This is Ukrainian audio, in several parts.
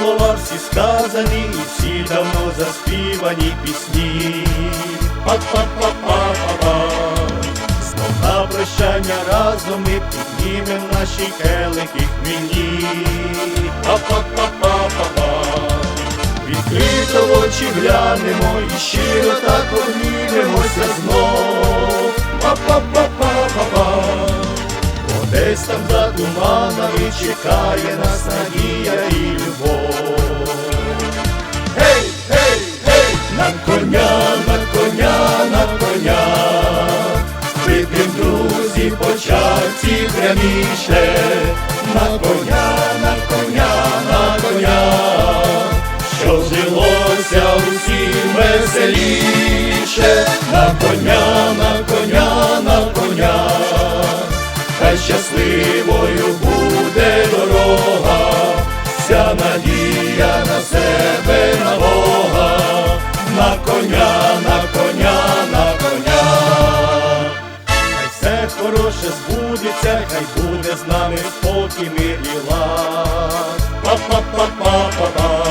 слова всі сказані, і всі давно заспівані пісні. Па-па-па-па-па-па. Знов на прощання разом ми піднімем наші келики хмільні. Па-па-па-па-па-па. Відкрито в очі глянемо і щиро так обнімемося знов. Па-па-па-па-па-па. Десь там за туманами чекає нас надія і любов. Чарці пряміше, на коня, на коня, на коня, що жилося усім веселіше, на коня, на коня, на коня, хай щасливою хай буде з нами спокій, мир і лад. Па-па-па-па-па-па.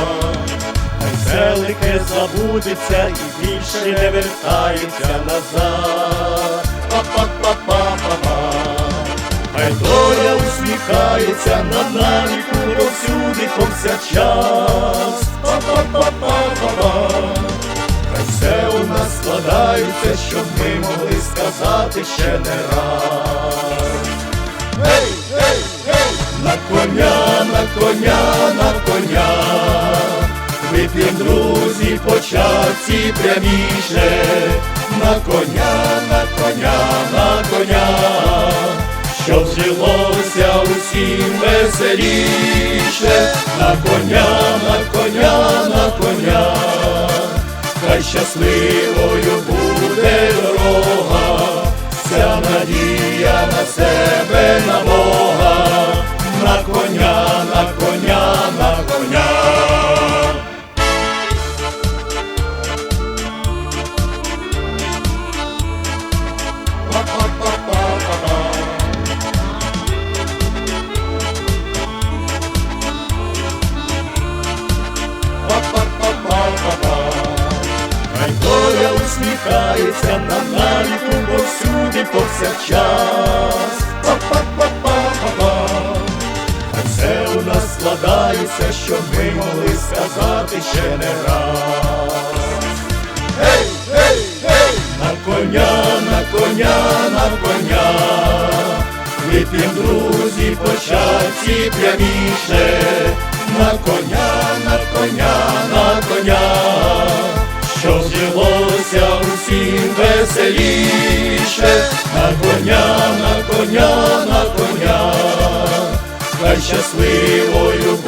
Хай селике забудеться і більше не вертається назад. Па-па-па-па-па-па. Хай доля усміхається над навіку повсюди повсякчас. Па-па-па-па-па-па. Хай все у нас складається, щоб ми могли сказати ще не раз. На коня, на коня, на коня, вип'єм, друзі, по чарці пряміше, на коня, на коня, на коня, щоб жилося усім веселіше, на коня, на коня, на коня, хай щасливою буде дорога, вся надія на себе, усміхається нам навіку повсюди повсякчас. Па-па-па-па-па-па. У нас складається, щоб ми могли сказати ще не раз. Гей, гей, гей! На коня, на коня, на коня, вип'єм, друзі, по чарці пряміше, усім веселіше, на коня, на коня, на коня, хай щасливою.